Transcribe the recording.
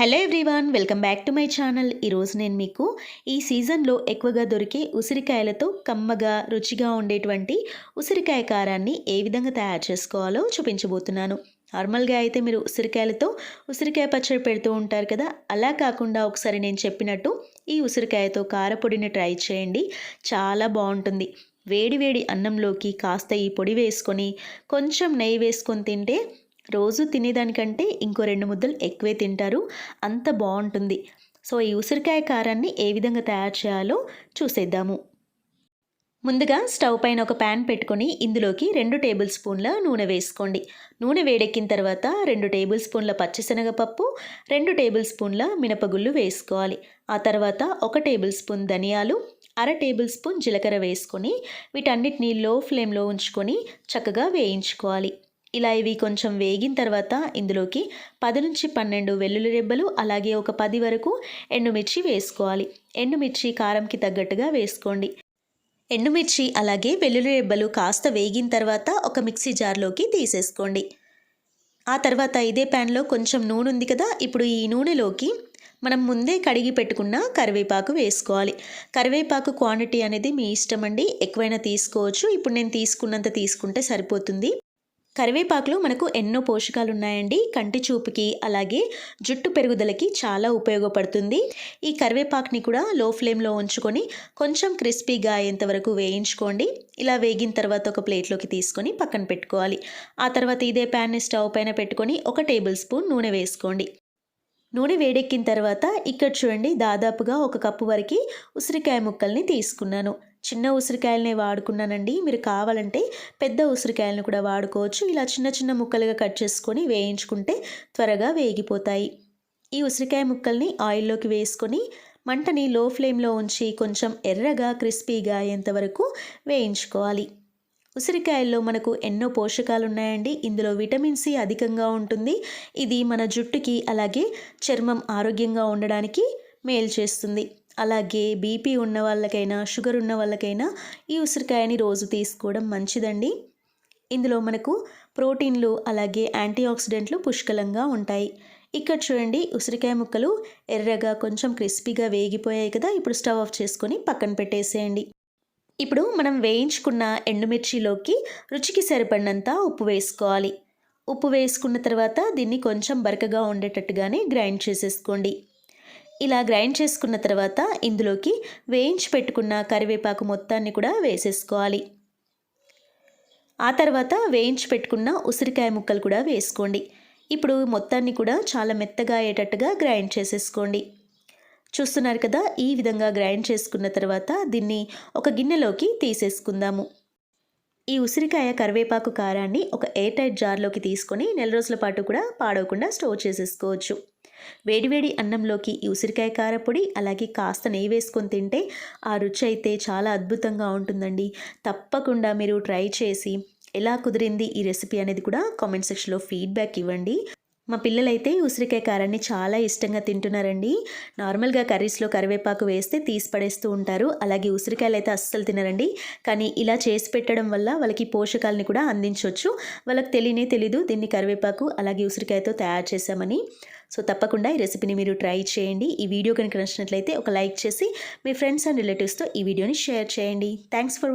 Hello everyone welcome back to my channel ఈరోజు నేను మీకు ఈ సీజన్లో ఎక్కువగా దొరికే ఉసిరికాయలతో కమ్మగా రుచిగా ఉండేటువంటి ఉసిరికాయ కారాన్ని ఏ విధంగా తయారు చేసుకోవాలో చూపించబోతున్నాను. నార్మల్గా అయితే మీరు ఉసిరికాయలతో ఉసిరికాయ పచ్చడి పెడుతూ ఉంటారు కదా అలా కాకుండా ఒకసారి నేను చెప్పినట్టు ఈ ఉసిరికాయతో కారపొడిని ట్రై చేయండి. చాలా బాగుంటుంది. వేడి వేడి అన్నంలోకి కాస్త ఈ పొడి వేసుకొని కొంచెం నెయ్యి వేసుకొని తింటే రోజు తినేదానికంటే ఇంకో రెండు ముద్దలు ఎక్కువే తింటారు. అంత బాగుంటుంది. సో ఈ ఉసిరికాయ కారాన్ని ఏ విధంగా తయారు చేయాలో చూసేద్దాము. ముందుగా స్టవ్ పైన ఒక ప్యాన్ పెట్టుకొని ఇందులోకి రెండు టేబుల్ స్పూన్ల నూనె వేసుకోండి. నూనె వేడెక్కిన తర్వాత రెండు టేబుల్ స్పూన్ల పచ్చిశనగపప్పు రెండు టేబుల్ స్పూన్ల మినపగుళ్ళు వేసుకోవాలి. ఆ తర్వాత ఒక టేబుల్ స్పూన్ ధనియాలు అర టేబుల్ స్పూన్ జీలకర్ర వేసుకొని వీటన్నిటిని లో ఫ్లేమ్లో ఉంచుకొని చక్కగా వేయించుకోవాలి. ఇలా ఇవి కొంచెం వేగిన తర్వాత ఇందులోకి పది నుంచి పన్నెండు వెల్లుల్లి రెబ్బలు అలాగే ఒక పది వరకు ఎండుమిర్చి వేసుకోవాలి. ఎండుమిర్చి కారంకి తగ్గట్టుగా వేసుకోండి. ఎండుమిర్చి అలాగే వెల్లుల్లి రెబ్బలు కాస్త వేగిన తర్వాత ఒక మిక్సీ జార్లోకి తీసేసుకోండి. ఆ తర్వాత ఇదే ప్యాన్లో కొంచెం నూనె ఉంది కదా ఇప్పుడు ఈ నూనెలోకి మనం ముందే కడిగి పెట్టుకున్న కరివేపాకు వేసుకోవాలి. కరివేపాకు క్వాంటిటీ అనేది మీ ఇష్టం అండి ఎక్కువైనా తీసుకోవచ్చు. ఇప్పుడు నేను తీసుకున్నంత తీసుకుంటే సరిపోతుంది. కరివేపాకులో మనకు ఎన్నో పోషకాలు ఉన్నాయండి కంటి చూపుకి అలాగే జుట్టు పెరుగుదలకి చాలా ఉపయోగపడుతుంది. ఈ కరివేపాకుని కూడా లో ఫ్లేమ్లో ఉంచుకొని కొంచెం క్రిస్పీగా అయ్యేంత వరకు వేయించుకోండి. ఇలా వేగిన తర్వాత ఒక ప్లేట్లోకి తీసుకొని పక్కన పెట్టుకోవాలి. ఆ తర్వాత ఇదే ప్యాన్ని స్టవ్ పైన పెట్టుకొని ఒక టేబుల్ స్పూన్ నూనె వేసుకోండి. నూనె వేడెక్కిన తర్వాత ఇక్కడ చూడండి దాదాపుగా ఒక కప్పు వరకు ఉసిరికాయ ముక్కల్ని తీసుకున్నాను. చిన్న ఉసిరికాయలనే వాడుకున్నానండి. మీరు కావాలంటే పెద్ద ఉసిరికాయలను కూడా వాడుకోవచ్చు. ఇలా చిన్న చిన్న ముక్కలుగా కట్ చేసుకొని వేయించుకుంటే త్వరగా వేగిపోతాయి. ఈ ఉసిరికాయ ముక్కల్ని ఆయిల్లోకి వేసుకొని మంటని లో ఫ్లేమ్లో ఉంచి కొంచెం ఎర్రగా క్రిస్పీగా అయ్యేంతవరకు వేయించుకోవాలి. ఉసిరికాయల్లో మనకు ఎన్నో పోషకాలు ఉన్నాయండి ఇందులో విటమిన్ సి అధికంగా ఉంటుంది. ఇది మన జుట్టుకి అలాగే చర్మం ఆరోగ్యంగా ఉండడానికి మేలు చేస్తుంది. అలాగే బీపీ ఉన్న వాళ్ళకైనా షుగర్ ఉన్న వాళ్ళకైనా ఈ ఉసిరికాయని రోజు తీసుకోవడం మంచిదండి. ఇందులో మనకు ప్రోటీన్లు అలాగే యాంటీ ఆక్సిడెంట్లు పుష్కలంగా ఉంటాయి. ఇక్కడ చూడండి ఉసిరికాయ ముక్కలు ఎర్రగా కొంచెం క్రిస్పీగా వేగిపోయాయి కదా. ఇప్పుడు స్టవ్ ఆఫ్ చేసుకొని పక్కన పెట్టేసేయండి. ఇప్పుడు మనం వేయించుకున్న ఎండుమిర్చిలోకి రుచికి సరిపడినంత ఉప్పు వేసుకోవాలి. ఉప్పు వేసుకున్న తర్వాత దీన్ని కొంచెం బరకగా ఉండేటట్టుగానే గ్రైండ్ చేసేసుకోండి. ఇలా గ్రైండ్ చేసుకున్న తర్వాత ఇందులోకి వేయించి పెట్టుకున్న కరివేపాకు మొత్తాన్ని కూడా వేసేసుకోవాలి. ఆ తర్వాత వేయించి పెట్టుకున్న ఉసిరికాయ ముక్కలు కూడా వేసుకోండి. ఇప్పుడు మొత్తాన్ని కూడా చాలా మెత్తగా అయ్యేటట్టుగా గ్రైండ్ చేసేసుకోండి. చూస్తున్నారు కదా ఈ విధంగా గ్రైండ్ చేసుకున్న తర్వాత దీన్ని ఒక గిన్నెలోకి తీసేసుకుందాము. ఈ ఉసిరికాయ కరివేపాకు కారాన్ని ఒక ఎయిర్ టైట్ జార్లోకి తీసుకొని నెల రోజుల పాటు కూడా పాడవకుండా స్టోర్ చేసేసుకోవచ్చు. వేడివేడి అన్నంలోకి ఈ ఉసిరికాయ కారపొడి అలాగే కాస్త నెయ్యి వేసుకొని తింటే ఆ రుచి అయితే చాలా అద్భుతంగా ఉంటుందండి. తప్పకుండా మీరు ట్రై చేసి ఎలా కుదిరింది ఈ రెసిపీ అనేది కూడా కామెంట్ సెక్షన్లో ఫీడ్బ్యాక్ ఇవ్వండి. మా పిల్లలైతే ఉసిరికాయ కారాన్ని చాలా ఇష్టంగా తింటున్నారండి. నార్మల్గా కర్రీస్లో కరివేపాకు వేస్తే తీసి పడేస్తూ ఉంటారు. అలాగే ఉసిరికాయలు అయితే అస్సలు తినరండి. కానీ ఇలా చేసి పెట్టడం వల్ల వాళ్ళకి పోషకాలని కూడా అందించవచ్చు వాళ్ళకి తెలియనే తెలీదు దీన్ని కరివేపాకు అలాగే ఉసిరికాయతో తయారు చేశామని. సో తప్పకుండా ఈ రెసిపీని మీరు ట్రై చేయండి. ఈ వీడియో కనుక నచ్చినట్లయితే ఒక లైక్ చేసి మీ ఫ్రెండ్స్ అండ్ రిలేటివ్స్తో ఈ వీడియోని షేర్ చేయండి. Thanks for